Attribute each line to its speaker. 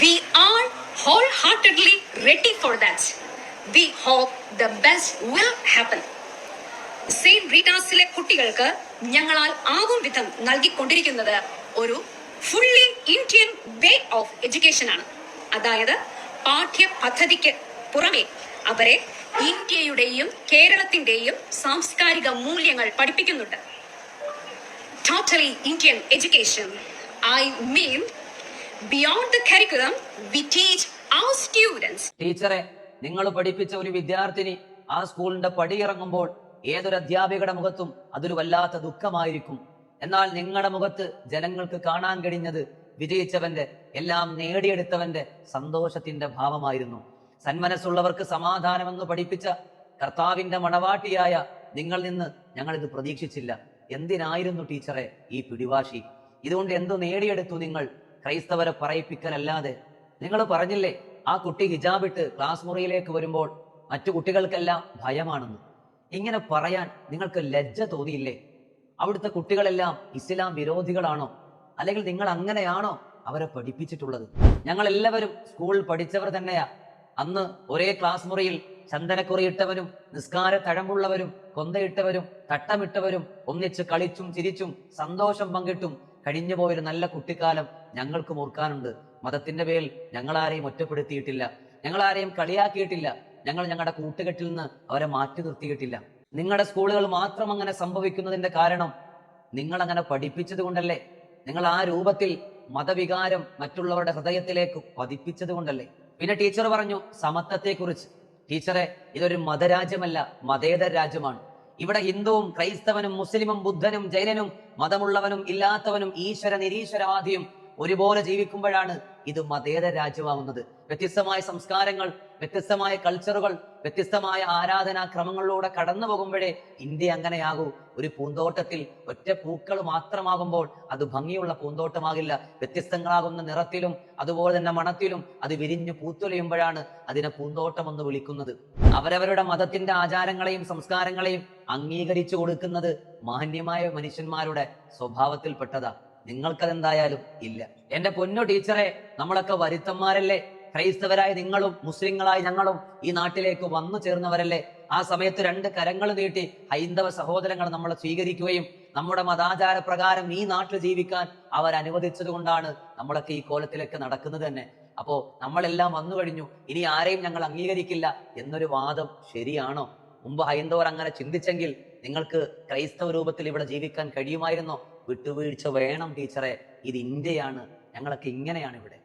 Speaker 1: We wholeheartedly ready for that we hope the best will happen saint റീറ്റാസിലെ കുട്ടികൾക്ക് ഞങ്ങളാൽ ആകും വിധം നൽകിക്കൊണ്ടിരിക്കുന്നത് ഒരു fully Indian way of education ആണ്. അതായത് പാഠ്യ പദ്ധതിക്ക് പുറമെ അവരെ ഇന്ത്യയുടെയും കേരളത്തിന്റെയും സാംസ്കാരിക മൂല്യങ്ങൾ പഠിപ്പിക്കുന്നുണ്ട്. Totally Indian education I mean beyond the curriculum we teach our students
Speaker 2: ടീച്ചറെ നിങ്ങൾ പഠിപ്പിച്ച ഒരു വിദ്യാർത്ഥിനി ആ സ്കൂളിന്റെ പടിയിറങ്ങുമ്പോൾ ഏതൊരു അധ്യാപികയുടെ മുഖത്തും അതൊരു വല്ലാത്ത ദുഃഖമായിരിക്കും. എന്നാൽ നിങ്ങളുടെ മുഖത്ത് ജനങ്ങൾക്ക് കാണാൻ കഴിഞ്ഞത് വിജയിച്ചവന്റെ എല്ലാം നേടിയെടുത്തവന്റെ സന്തോഷത്തിന്റെ ഭാവമായിരുന്നു. സന്മനസ്സുള്ളവർക്ക് സമാധാനമെന്ന് പഠിപ്പിച്ച കർത്താവിന്റെ മണവാട്ടിയായ നിങ്ങൾ നിന്ന് ഞങ്ങൾ ഇത് പ്രതീക്ഷിച്ചില്ല. എന്തിനായിരുന്നു ടീച്ചറെ ഈ പിടിവാശി? ഇതുകൊണ്ട് എന്തു നേടിയെടുത്തു നിങ്ങൾ? ക്രൈസ്തവരെ പറയിപ്പിക്കലല്ലാതെ. നിങ്ങൾ പറഞ്ഞില്ലേ ആ കുട്ടി ഹിജാബിട്ട് ക്ലാസ് മുറിയിലേക്ക് വരുമ്പോൾ മറ്റു കുട്ടികൾക്കെല്ലാം ഭയമാണെന്ന്. ഇങ്ങനെ പറയാൻ നിങ്ങൾക്ക് ലജ്ജ തോന്നിയില്ലേ? അവിടുത്തെ കുട്ടികളെല്ലാം ഇസ്ലാം വിരോധികളാണോ? അല്ലെങ്കിൽ നിങ്ങൾ അങ്ങനെയാണോ അവരെ പഠിപ്പിച്ചിട്ടുള്ളത്? ഞങ്ങൾ എല്ലാവരും സ്കൂളിൽ പഠിച്ചവർ തന്നെയാ. അന്ന് ഒരേ ക്ലാസ് മുറിയിൽ ചന്ദനക്കുറിയിട്ടവരും നിസ്കാര തഴമ്പുള്ളവരും കൊന്തയിട്ടവരും തട്ടമിട്ടവരും ഒന്നിച്ച് കളിച്ചും ചിരിച്ചും സന്തോഷം പങ്കിട്ടും കഴിഞ്ഞുപോയൊരു നല്ല കുട്ടിക്കാലം ഞങ്ങൾക്കും ഓർക്കാനുണ്ട്. മതത്തിന്റെ പേരിൽ ഞങ്ങളാരെയും ഒറ്റപ്പെടുത്തിയിട്ടില്ല. ഞങ്ങളാരെയും കളിയാക്കിയിട്ടില്ല. ഞങ്ങൾ ഞങ്ങളുടെ കൂട്ടുകെട്ടിൽ നിന്ന് അവരെ മാറ്റി നിർത്തിയിട്ടില്ല. നിങ്ങളുടെ സ്കൂളുകൾ മാത്രം അങ്ങനെ സംഭവിക്കുന്നതിന്റെ കാരണം നിങ്ങൾ അങ്ങനെ പഠിപ്പിച്ചത് കൊണ്ടല്ലേ നിങ്ങൾ ആ രൂപത്തിൽ മതവികാരം മറ്റുള്ളവരുടെ ഹൃദയത്തിലേക്ക് പതിപ്പിച്ചത് കൊണ്ടല്ലേ പിന്നെ ടീച്ചർ പറഞ്ഞു സമത്വത്തെക്കുറിച്ച്. ടീച്ചറെ ഇതൊരു മതരാജ്യമല്ല മതേതര രാജ്യമാണ്. ഇവിടെ ഹിന്ദുവും ക്രൈസ്തവനും മുസ്ലിമും ബുദ്ധനും ജൈനനും മതമുള്ളവനും ഇല്ലാത്തവനും ഈശ്വര നിരീശ്വരവാദിയും ഒരുപോലെ ജീവിക്കുമ്പോഴാണ് ഇത് മതേതര രാജ്യമാവുന്നത്. വ്യത്യസ്തമായ സംസ്കാരങ്ങൾ വ്യത്യസ്തമായ കൾച്ചറുകൾ വ്യത്യസ്തമായ ആരാധനാ ക്രമങ്ങളിലൂടെ കടന്നു പോകുമ്പോഴേ ഇന്ത്യ അങ്ങനെയാകൂ. ഒരു പൂന്തോട്ടത്തിൽ ഒറ്റ പൂക്കൾ മാത്രമാകുമ്പോൾ അത് ഭംഗിയുള്ള പൂന്തോട്ടമാകില്ല. വ്യത്യസ്തങ്ങളാകുന്ന നിറത്തിലും അതുപോലെ തന്നെ മണത്തിലും അത് വിരിഞ്ഞു പൂത്തുലയുമ്പോഴാണ് അതിനെ പൂന്തോട്ടം എന്ന് വിളിക്കുന്നത്. അവരവരുടെ മതത്തിന്റെ ആചാരങ്ങളെയും സംസ്കാരങ്ങളെയും അംഗീകരിച്ചു കൊടുക്കുന്നത് മാന്യമായ മനുഷ്യന്മാരുടെ സ്വഭാവത്തിൽപ്പെട്ടതാ നിങ്ങൾക്കതെന്തായാലും ഇല്ല. എന്റെ പൊന്നു ടീച്ചറെ നമ്മളൊക്കെ വരുത്തന്മാരല്ലേ? ക്രൈസ്തവരായ നിങ്ങളും മുസ്ലിങ്ങളായ ഞങ്ങളും ഈ നാട്ടിലേക്ക് വന്നു ചേർന്നവരല്ലേ? ആ സമയത്ത് രണ്ട് കരങ്ങൾ നീട്ടി ഹൈന്ദവ സഹോദരങ്ങൾ നമ്മളെ സ്വീകരിക്കുകയും നമ്മുടെ മതാചാര പ്രകാരം ഈ നാട്ടിൽ ജീവിക്കാൻ അവർ അനുവദിച്ചത് കൊണ്ടാണ് നമ്മളൊക്കെ ഈ കോലത്തിലൊക്കെ നടക്കുന്നത് തന്നെ. അപ്പോ നമ്മളെല്ലാം വന്നു കഴിഞ്ഞു. ഇനി ആരെയും ഞങ്ങൾ അംഗീകരിക്കില്ല എന്നൊരു വാദം ശരിയാണോ? മുമ്പ് ഹൈന്ദവർ അങ്ങനെ ചിന്തിച്ചെങ്കിൽ നിങ്ങൾക്ക് ക്രൈസ്തവ രൂപത്തിൽ ഇവിടെ ജീവിക്കാൻ കഴിയുമായിരുന്നോ? വിട്ടുവീഴ്ച വേണം ടീച്ചറെ. ഇത് ഇന്ത്യയാണ്. ഞങ്ങളൊക്കെ ഇങ്ങനെയാണ് ഇവിടെ.